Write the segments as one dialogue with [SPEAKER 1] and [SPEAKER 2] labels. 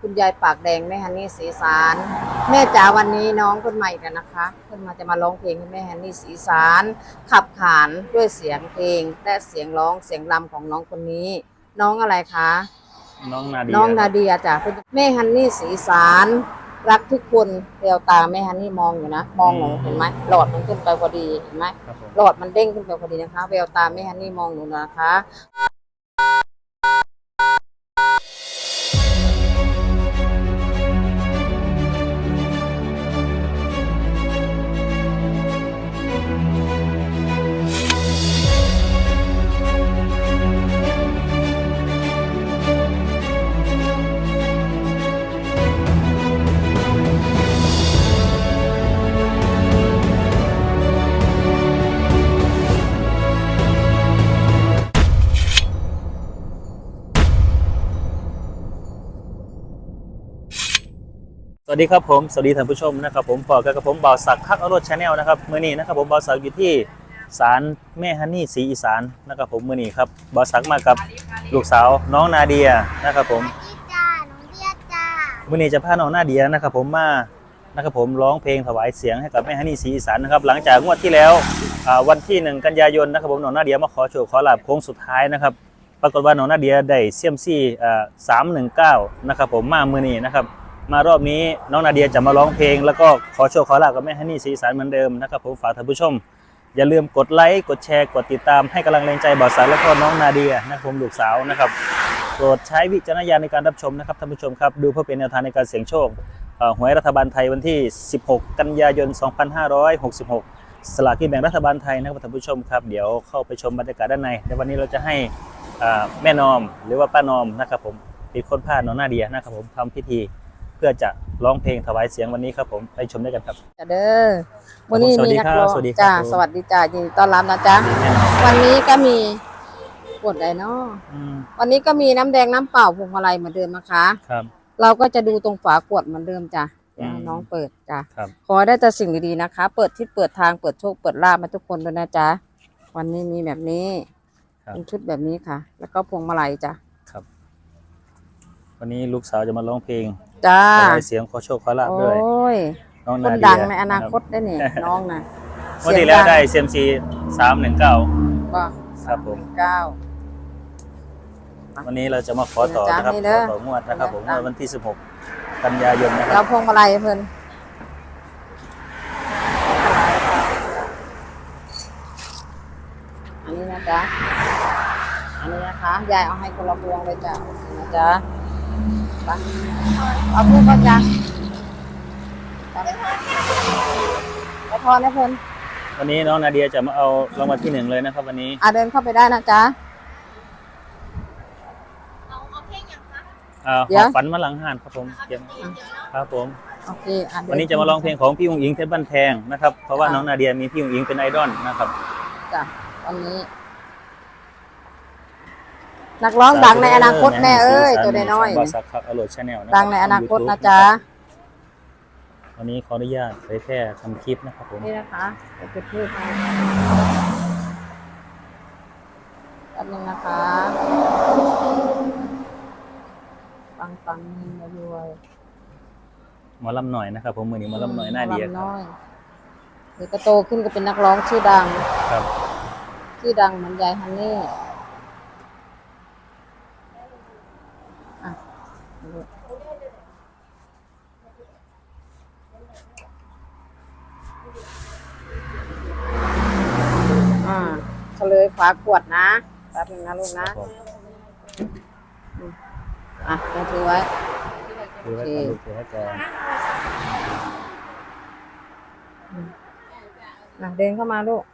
[SPEAKER 1] คุณยายปากแดงแม่ฮันนี่สีสาร แม่จ๋าวันนี้น้องคนใหม่กันนะคะเพิ่นมาจะมาร้องเพลงให้แม่ฮันนี่สีสาร ขับขานด้วยเสียงเพลงและเสียงร้องเสียงรำของน้องคนนี้ น้องอะไรคะ
[SPEAKER 2] น้องนาเดีย
[SPEAKER 1] น้องนาเดียจ้ะเป็นแม่ฮันนี่สีสารรักทุกคนเรียวตาแม่ฮันนี่มองอยู่นะ มองหนูเห็นไหมหลอดมันขึ้นไปพอดีเห็นไหม
[SPEAKER 2] ครับผม
[SPEAKER 1] หลอดมันเด้งขึ้นไปพอดีนะคะแววตาแม่ฮันนี่มองหนูนะคะ
[SPEAKER 2] สวัสดีครับผม สวัสดีท่านผู้ชมนะครับผมปอกับผมบ่าวศักดิ์คักอรรถชาแนลนะครับมื้อนี้นะครับผมบ่าวศักดิ์อยู่ที่ศาลแม่ฮันนี่ศรีอีสานนะครับผมมื้อนี้ครับบ่าวศักดิ์มากับลูกสาวน้องนาเดียนะครับผม
[SPEAKER 3] พี่จ้าน้องเดียจ้า
[SPEAKER 2] มื้อนี้จะพาน้องนาเดียนะครับผมมานะครับผมร้องเพลงถวายเสียงให้กับแม่ฮันนี่ศรีอีสานนะครับหลังจากงวดที่แล้วอ่าวันที่ 1 กันยายนนะครับผมน้องนาเดียมาขอโชคขอลาบโค้งสุดท้ายนะครับปรากฏว่าน้องนาเดียได้เสี่ยมซี่อ่า319นะครับผมมามื้อนี้นะครับ มารอบนี้น้องนาเดียจะมาร้องเพลง แล้วก็ขอโชว์ขอลาบกับแม่ฮันนี่สีสารเหมือนเดิมนะครับผมฝากท่านผู้ชม อย่าลืมกดไลค์กดแชร์กดติดตามให้กำลังแรงใจบ่าวสารและก็น้องนาเดียนะครับผมลูกสาวนะครับโปรดใช้วิจารณญาณในการรับชมนะครับท่านผู้ชมครับ ดูเพื่อเป็นแนวทางในการเสี่ยงโชคหวยรัฐบาลไทยวันที่ 16 กันยายน 2566 สลากกินแบ่งรัฐบาลไทยนะครับท่านผู้ชมครับ เดี๋ยวเข้าไปชมบรรยากาศด้านในในวันนี้เราจะให้แม่นอมหรือว่าป้านอมนะครับผมเป็นคนพาน้องนาเดียนะครับผมทำพิธี เพื่อจะร้องเพลงถวายเสียงวันนี้ครับผมไปชมด้วยกันครับ
[SPEAKER 1] จ้ะเด้อวันนี้
[SPEAKER 2] สวัส
[SPEAKER 1] มี
[SPEAKER 2] ดี
[SPEAKER 1] นัก
[SPEAKER 2] ครับ
[SPEAKER 1] ร้อง
[SPEAKER 2] สวัสดีครับ
[SPEAKER 1] จ้า
[SPEAKER 2] ผม
[SPEAKER 1] สวัสดีจ้ายินดีต้อนรับนะจ๊ะ
[SPEAKER 2] แน่นอน
[SPEAKER 1] วันนี้ก็มีกดอะไรเนาะ
[SPEAKER 2] อืม
[SPEAKER 1] วันนี้ก็มีน้ำแดงน้ำเปล่าพวงมาลัยเหมือนเดิมนะคะ
[SPEAKER 2] ครับ
[SPEAKER 1] เราก็จะดูตรงฝาขวดเหมือนเดิมจ้ะเดี๋ยว
[SPEAKER 2] อืม
[SPEAKER 1] น้องเปิดจ้ะ
[SPEAKER 2] ครับ
[SPEAKER 1] ขอให้ได้แต่สิ่งดีๆนะคะ เปิดที่เปิดทางเปิดโชคเปิดลาบมาทุกคนด้วยนะจ๊ะ วันนี้มีแบบนี้
[SPEAKER 2] ครับ
[SPEAKER 1] เป็นชุดแบบนี้ค่ะ แล้วก็พวงมาลัยจ้ะ
[SPEAKER 2] ครับวันนี้ลูกสาวจะมาร้องเพลง
[SPEAKER 1] จ้า
[SPEAKER 2] ถวายเสียงขอโชคขอลาบ
[SPEAKER 1] โอ
[SPEAKER 2] ด้วย้
[SPEAKER 1] ย
[SPEAKER 2] น้อง
[SPEAKER 1] ค
[SPEAKER 2] นานเดีย
[SPEAKER 1] ดังในอนาคต
[SPEAKER 2] รับ
[SPEAKER 1] ได้เนี่ยน้องนะ
[SPEAKER 2] งวันที่แล้วได้เซียมซีสามหนึ่งเก้า
[SPEAKER 1] ก็
[SPEAKER 2] ครับผม
[SPEAKER 1] เก้า
[SPEAKER 2] วันนี้เราจะมาขอต่อนะครับ
[SPEAKER 1] นี่
[SPEAKER 2] ข
[SPEAKER 1] เด้
[SPEAKER 2] อ
[SPEAKER 1] อ
[SPEAKER 2] ต่องวดนะครับผม
[SPEAKER 1] จ้ะ
[SPEAKER 2] วันที่สิบหกกันยายนนะค
[SPEAKER 1] เรา
[SPEAKER 2] รับ
[SPEAKER 1] พวงมาลัยเพิ่นอันนี้นะจ๊ะ อันนี้นะคะ ยายเอาให้คนละพวงเลยจ้ะนะจ๊ะ ไปเอาเพื่อนก็จ้ะไปไปพอนะเพิ่น
[SPEAKER 2] วันนี้น้องนาเดียจะมาเอารางวัลที่หนึ่งเลยนะครับ วันนี้
[SPEAKER 1] อะเดินเข้าไปได้นะจ๊ะ
[SPEAKER 3] เอาเอาเพลงยังคะ
[SPEAKER 2] อ่า
[SPEAKER 1] เดี๋
[SPEAKER 2] ข
[SPEAKER 1] ย
[SPEAKER 2] อ
[SPEAKER 1] ว
[SPEAKER 2] ฝันมาหลังหานครับผมเตรียมครับผม
[SPEAKER 1] โอเคอะเดิ
[SPEAKER 2] วันนี้จะมาร้องเพลงของพี่องอิงเพชรบ้านแพงนะครับ เพราะว่าน้องนาเดียมีพี่องอิงเป็นไอดอลนะครับ
[SPEAKER 1] จ้ะวันนี้ นักร้องดังในอนาคตแม่เอ้ยตัวน้อย
[SPEAKER 2] บา
[SPEAKER 1] ๆ
[SPEAKER 2] สักครับอโรดชาแนล
[SPEAKER 1] ดังในอนาคตนะจ๊ะ
[SPEAKER 2] วันนี้ขออนุญาตเผยแพร่ทำคลิปนะครับผม
[SPEAKER 1] นี่นะคะเดี๋ยวจะพูดให้แป๊บนึงนะคะฟังฟังนี่มาด้วย
[SPEAKER 2] หมอลำหน่อยนะครับผมมือนี้หมอลำหน่อยหน้าเดีย
[SPEAKER 1] ลำ
[SPEAKER 2] ครับ
[SPEAKER 1] น้อยเดี๋ยวก็โตขึ้นก็เป็นนักร้องชื่อดัง
[SPEAKER 2] ครับ
[SPEAKER 1] ชื่อดังเหมือนยายฮันนี่อะอ่า เฉลยฝาขวดนะแป๊บนึงนะลูก
[SPEAKER 2] ครั
[SPEAKER 1] นะ
[SPEAKER 2] บผม
[SPEAKER 1] อะยังถือไว้
[SPEAKER 2] คือไว้ก่อนลูกถือไว้ก่อน
[SPEAKER 1] อะเดินเข้ามาลูก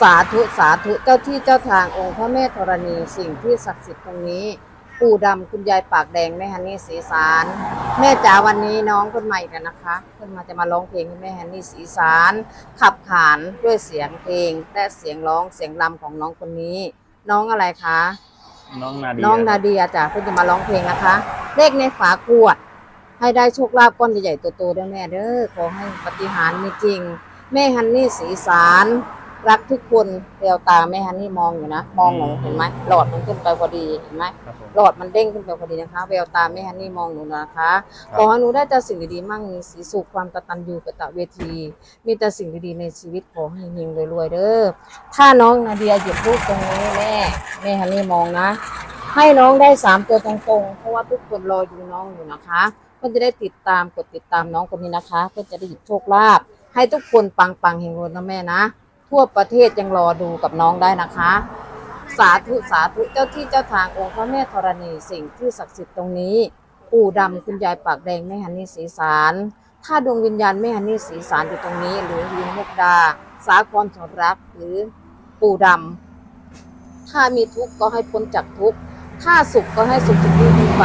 [SPEAKER 1] สาธุสาธุเจ้าที่เจ้าทางองค์พระแม่ธรณีสิ่งที่ศักดิ์สิทธิ์ตรงนี้ ปู่ดำคุณยายปากแดงแม่ฮันนี่สีสารแม่จ๋าวันนี้น้องคนใหม่กันนะคะเพิ่นมาจะมาร้องเพลงให้แม่ฮันนี่สีสารขับขานด้วยเสียงเพลงและเสียงร้องเสียงรำของน้องคนนี้ น้องอะไรคะ
[SPEAKER 2] น้องนาเดีย
[SPEAKER 1] น้องนาเดียจ้ะเพิ่งจะมาร้องเพลงนะคะ เลขในฝาขวด ให้ได้โชคลาภก้อนใหญ่ๆโตๆด้วยแม่เด้อขอให้ปฏิหารย์มีจริง แม่ฮันนี่สีสาร รักทุกคนแววตาแม่ฮันนี่มองอยู่นะ มองหนู
[SPEAKER 2] อืม
[SPEAKER 1] เห็นไหมหลอดมันขึ้นไปพอดีเห็นไหม
[SPEAKER 2] ครับผม
[SPEAKER 1] หลอดมันเด้งขึ้นไปพอดีนะคะแววตาแม่ฮันนี่มองหนูนะคะ
[SPEAKER 2] ครับ
[SPEAKER 1] ขอให้หนูได้แต่สิ่งดีๆมั่งมีสีสุขความกตัญญูกตเวที มีแต่สิ่งดีๆในชีวิตขอให้เฮงรวยๆเด้อถ้าน้องนาเดียหยุดพูดตรงนี้แม่แม่ฮันนี่มองนะ ให้น้องได้สามตัวตรงๆ เพราะว่าทุกคนรอดูน้องอยู่นะคะเพื่อจะได้ติดตามกดติดตามน้องคนนี้นะคะ เพื่อจะได้หยิบโชคลาภให้ทุกคนปังๆเฮงรวยนะแม่นะ ทั่วประเทศยังรอดูกับน้องได้นะคะ สาธุสาธุเจ้าที่เจ้าทางองค์พระแม่ธรณีสิ่งที่ศักดิ์สิทธิ์ตรงนี้ ปู่ดำคุณยายปากแดงแม่ฮันนี่สีสารถ้าดวงวิญญาณแม่ฮันนี่สีสารอยู่ตรงนี้ หรือวิญมุกดา สาครสรักหรือปู่ดำถ้ามีทุกข์ก็ให้พ้นจากทุกข์ ถ้าสุขก็ให้สุขจนยิ่งขึ้นไป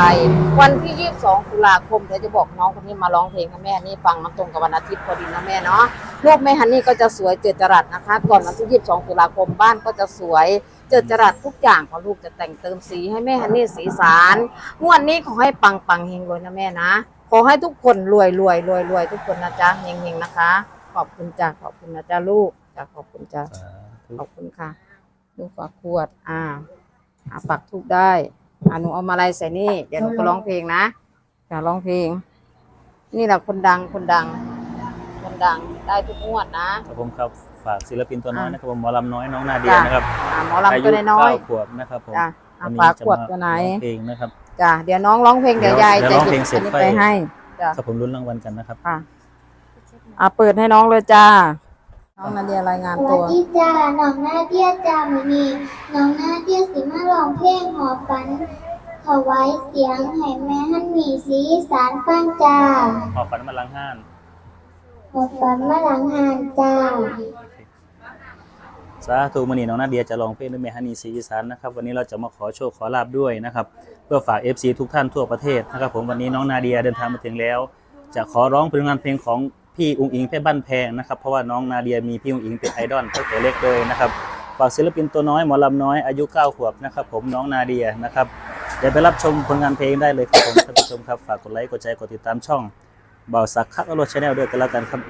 [SPEAKER 1] วันที่ 22 ตุลาคมเดี๋ยวจะบอกน้องคนนี้มาร้องเพลงให้แม่ฮันนี่ฟังมันตรงกับวันอาทิตย์พอดีนะแม่เนาะรูปแม่ฮันนี่ก็จะสวยเจิดจรัสนะคะ ก่อนวันที่ 22 ตุลาคมบ้านก็จะสวย เจิดจรัสทุกอย่างของลูกจะแต่งเติมสีให้แม่ฮันนี่สีสารงวดนี้ขอให้ปังปังเฮงรวยนะแม่นะขอให้ทุกคนรวยรวยรวยรวยทุกคนนะจ๊ะเฮงเฮงนะคะ ขอบคุณจ้ะขอบคุณนะจ๊ะลูกจ้ะขอบคุณจ้ะ
[SPEAKER 2] สาธุ
[SPEAKER 1] ขอบคุณค่ะ ลูกฝากขวดอ่า อ่าปักทุกได้อ่าหนูเอามาอะไรใส่นี่ เดี๋ยวหนูก็ร้องเพลงนะอย่าร้องเพลง นี่แหละคนดังคนดัง คนดังได้ทุกงวดนะ ครับ
[SPEAKER 2] ผมครับฝากศิลปินตัวน้อย
[SPEAKER 1] อะ
[SPEAKER 2] นะครับผมหมอลำน้อยน้องนาเดีย
[SPEAKER 1] จ้ะ
[SPEAKER 2] นะครับ
[SPEAKER 1] อ่าหมอลำตัวน้อย
[SPEAKER 2] เก้าขวบนะครับผม
[SPEAKER 1] ๆจ้ะอ่า
[SPEAKER 2] วันนี้
[SPEAKER 1] ฝาก
[SPEAKER 2] จะ
[SPEAKER 1] ขวด
[SPEAKER 2] มา
[SPEAKER 1] ตัวไหน
[SPEAKER 2] ร้องเพลงนะครับ
[SPEAKER 1] จ้ะเดี๋ยวน้องร้องเพลงเดี๋ยวยาย
[SPEAKER 2] เดี๋
[SPEAKER 1] จะ
[SPEAKER 2] ยวร้อง
[SPEAKER 1] ห
[SPEAKER 2] เพล
[SPEAKER 1] ยิ
[SPEAKER 2] ง
[SPEAKER 1] บ
[SPEAKER 2] เสร็
[SPEAKER 1] อั
[SPEAKER 2] จ
[SPEAKER 1] นนี้
[SPEAKER 2] ไป
[SPEAKER 1] ไปให้จ้ะ
[SPEAKER 2] ครับผมลุ้นรางวัลกันนะครับ
[SPEAKER 1] ค่ะอ่าเปิดให้น้องเลยจ้า น้องนาเดียรายงาน
[SPEAKER 3] สวั
[SPEAKER 1] ตั
[SPEAKER 3] ส
[SPEAKER 1] ว
[SPEAKER 3] ดีจ้าน้องนาเดียจ้ามือนี้น้องนาเดียสิมาร้องเพลงหอฝันถวายเสียงให้แม่ฮันมีสีอีสารฟังจ้า
[SPEAKER 2] ขอฝันมาลังห้าน
[SPEAKER 3] หอฝันมาหลังหานจ้า
[SPEAKER 2] สาธุมณีน้องนาเดียจะร้องเพลงด้วยเมฮันนีศรีอีสานนะครับ วันนี้เราจะมาขอโชคขอลาบด้วยนะครับ เพื่อฝาก FC ทุกท่านทั่วประเทศนะครับ ผมวันนี้น้องนาเดียเดินทางมาถึงแล้ว จะขอร้องผลงานเพลงของ พี่อุงอิงเพชรบ้านแพงนะครับเพราะว่าน้องนาเดียมีพี่อุงอิงเป็นไอดอลตั้งแต่เล็กเลยนะครับฝากศิลปินตัวน้อยหมอลำน้อยอายุ9ขวบนะครับผมน้องนาเดียนะครับเดี๋ยวไปรับชมผลงานเพลงได้เลยครับผมท่านผู้ชมครับฝากกดไลค์กดแชร์กดติดตามช่องเบาสักคักอโรชแนลด้วยกันแล้วกันครับ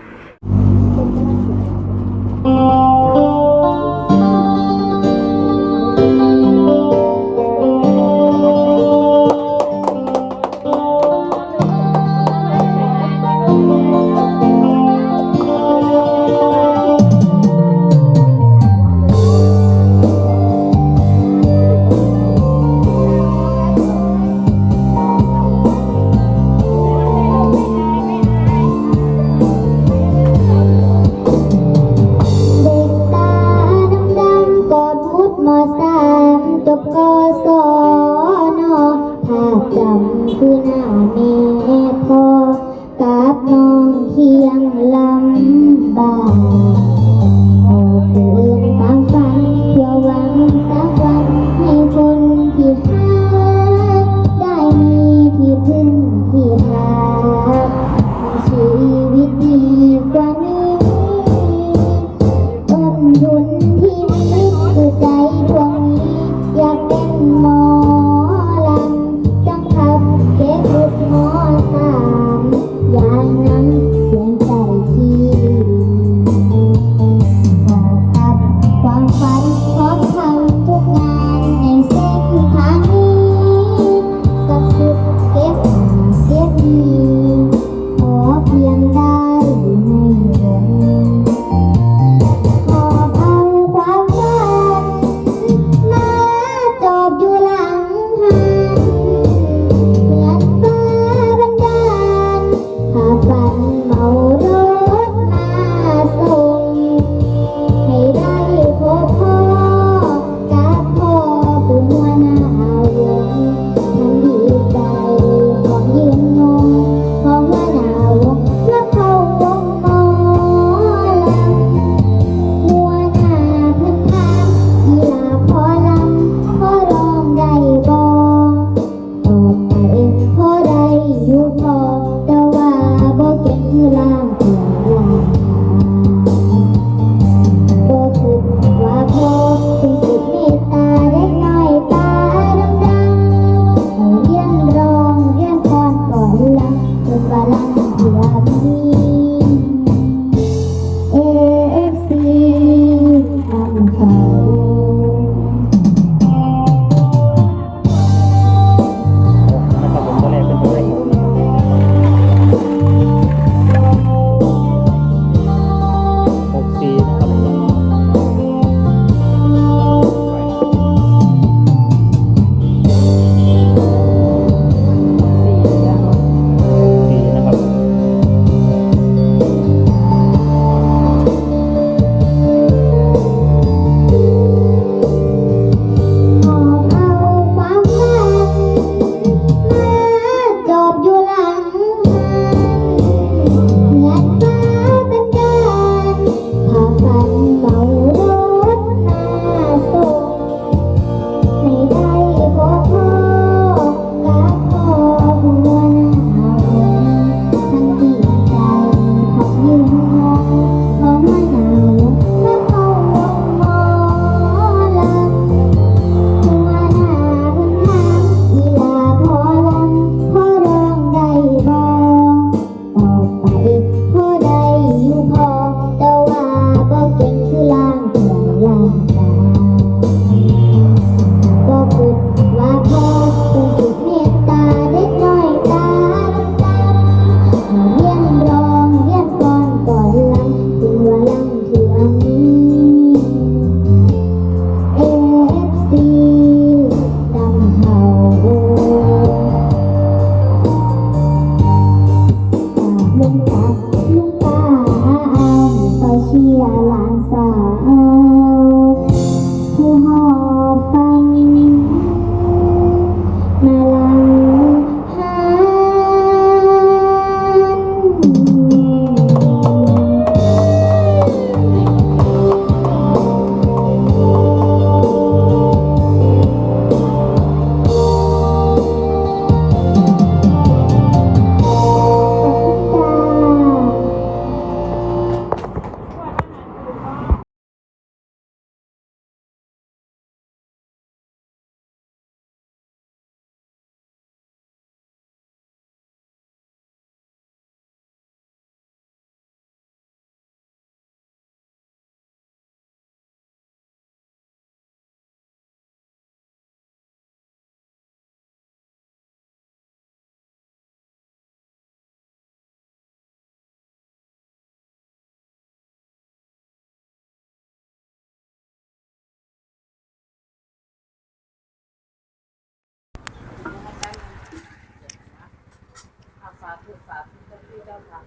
[SPEAKER 3] นี่จ้า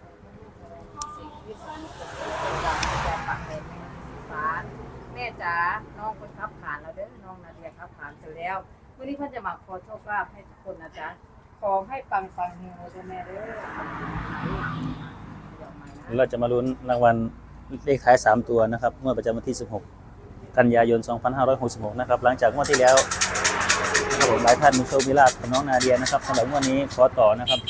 [SPEAKER 3] ทาง
[SPEAKER 1] สิ่งที่สักดิ์สิทธิ์เป็นอย่างแก่ปากแดงแม่สีสารแม่จ๋าน้องคนขับผ่านแล้วเด้อน้องนาเดียขับผ่านเสร็จแล้ววันนี้พ่อนจะมาขอโชคลาภให้ทุกคนนะจ๊ะขอให้ปังปังเฮงเลยจ้ะแม่เด้อเดี๋ย
[SPEAKER 2] เราจะมาลุ้นรางวัลเลขท้าย 3 ตัวนะครับงวดประจำวันที่ 16 กันยายน 2566 นะครับ หลังจากงวดที่แล้วครับผมหลายท่านมีโชคมีลาภกับน้องนาเดียนะครับสำหรับงวดนี้ขอต่อนะครับ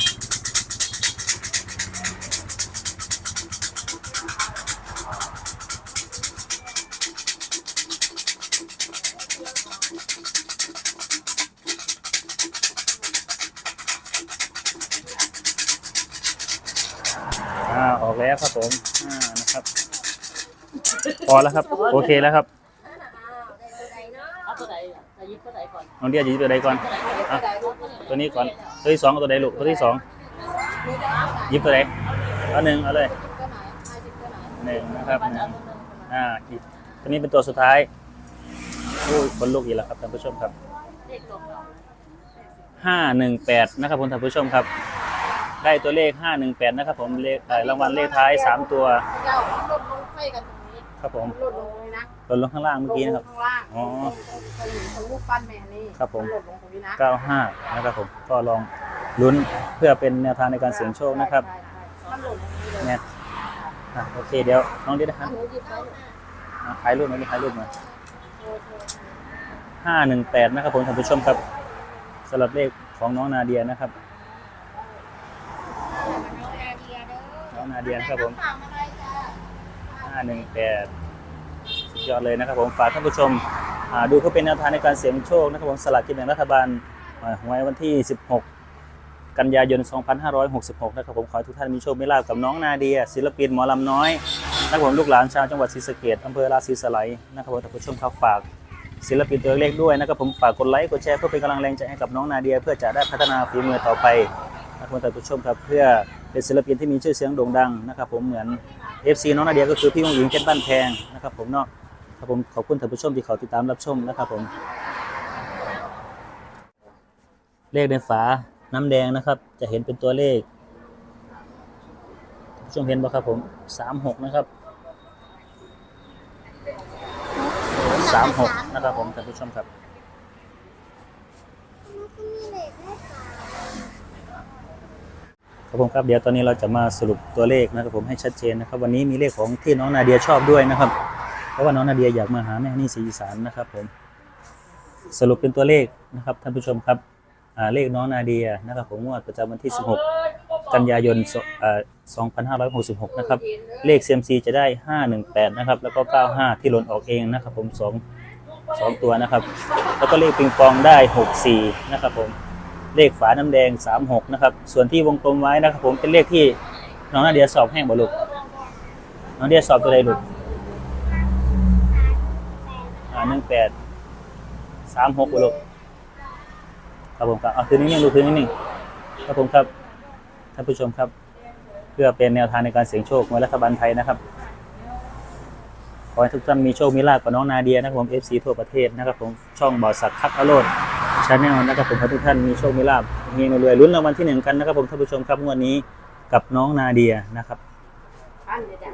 [SPEAKER 2] แล้วครับผมอ่านะครับ พอแล้วครับ โอเคแล้วครับ
[SPEAKER 4] เอาตัวไหนจะยิบตัวไหนก่อน
[SPEAKER 2] น้องเดียจะหยิบตัวใดก่อนอะตัวนี้ก่อนตัวที่สองเอาตัวใดลูกตัวที่สองหยิบตัวใดเอาหนึ่งเอาเลยหนึ่งนะครับหนึ่งอ่าอีกตัวนี้เป็นตัวสุดท้ายโอ้ยคนลูกอีกแล้วครับท่านผู้ชมครับ
[SPEAKER 4] เลขรวมเรา
[SPEAKER 2] ห้าหนึ่งแปดนะครับผมท่านผู้ชมครับ ได้ตัวเลขห้าหนึ่งแปดนะครับผมเลขเอ่อรางวัลเลขท้ายสามตัว
[SPEAKER 1] เจ้าลดลงไฟกันตรงนี้
[SPEAKER 2] ครับผม
[SPEAKER 1] ลดลงเลยนะ
[SPEAKER 2] ลดลงข้างล่างเมื่อกี้นะครับ
[SPEAKER 1] ลงข้างล่าง
[SPEAKER 2] อ๋อ
[SPEAKER 1] ตรงตรงรูปปั้นแม่นี่
[SPEAKER 2] ครับผม
[SPEAKER 1] ลดลงตรงนี้นะ
[SPEAKER 2] 95 นะครับผมก็ลองลุ้นเพื่อเป็นแนวทางในการเสี่ยงโชคนะครับ
[SPEAKER 1] ใช่ใช่มันหล่นตรงนี้เลย
[SPEAKER 2] เนี่ยอะโอเคเดี๋ยวน้องดินะครับ
[SPEAKER 1] อันนี้หยิบไป
[SPEAKER 2] อะถ่ายรูปหน่อยดิถ่ายรูปหน่อย518 นะครับผมท่านผู้ชมครับสำหรับเลขของน้องนาเดียนะครับ นาเดียนครับผม518สุดยอดเลยนะครับผมฝากท่านผู้ชมดูเพื่อเป็นแนวทางในการเสี่ยงโชคนะครับผมสลากกินแบ่งรัฐบาลหวยวันที่ 16 กันยายน 2566 นะครับผมขอให้ทุกท่านมีโชคมีลาภกับน้องนาเดีย ศิลปินหมอลำน้อยนะครับผมลูกหลานชาวจังหวัดศรีสะเกษอำเภอราศีสไลนะครับผมท่านผู้ชมครับฝากศิลปินตัวเล็กด้วยนะครับผมฝากกดไลค์กดแชร์เพื่อเป็นกำลังแรงใจให้กับน้องนาเดีย เพื่อจะได้พัฒนาฝีมือต่อไปนะครับท่านผู้ชมครับเพื่อ เป็นศิลปินที่มีชื่อเสียงโด่งดังนะครับผมเหมือน FC น้องนาเดียก็คือพี่องหญิงเพชรบ้านแพงนะครับผมเนาะครับผมขอบคุณท่านผู้ชมที่เขาติดตามรับชมนะครับผม เลขในฝาน้ำแดงนะครับ จะเห็นเป็นตัวเลขท่านผู้ชมเห็นบ่ครับผมสามหกนะครับสามหกนะครับผมท่านผู้ชมครับค ครับผมครับเดี๋ยวตอนนี้เราจะมาสรุปตัวเลขนะครับผมให้ชัดเจนนะครับ วันนี้มีเลขของที่น้องนาเดียชอบด้วยนะครับ เพราะว่าน้องนาเดียอยากมาหาแม่ฮันนี่ศรีอีสานนะครับผมสรุปเป็นตัวเลขนะครับท่านผู้ชมครับเลขน้องนาเดียนะครับผมงวดประจำวันที่ 16 กันยายน 2566 นะครับ เลข CMC จะได้ 518 นะครับ แล้วก็ 95 ที่หล่นออกเองนะครับผมสองสองตัวนะครับ แล้วก็เลขปิงปองได้ 64 นะครับผม เลขฝาน้ำแดง 36 นะครับ ส่วนที่วงกลมไว้นะครับผมเป็นเลขที่น้องนาเดียสอบแห้งบ่ลูกน้องเดียสอบตัวใดลูกอ่า18 36บ่ลูกครับผมครับเอาคืนนิ่งลูกคืนนิ่งครับผมครับท่านผู้ชมครับ เพื่อเป็นแนวทางในการเสี่ยงโชคของรัฐบาลไทยนะครับขอให้ทุกท่านมีโชคมีลาภกับน้องนาเดียนะครับผม FC ทั่วประเทศนะครับผมช่องบ่อสักคักอโรด ชาแนลนะครับผมให้ทุกท่านมีโชค มีลาบเฮงรวยลุ้นรางวัลที่หนึ่งกันนะครับผมท่านผู้ชมครับงวดนี้กับน้องนาเดียนะครับ
[SPEAKER 1] ปั้นเลยจ้ะ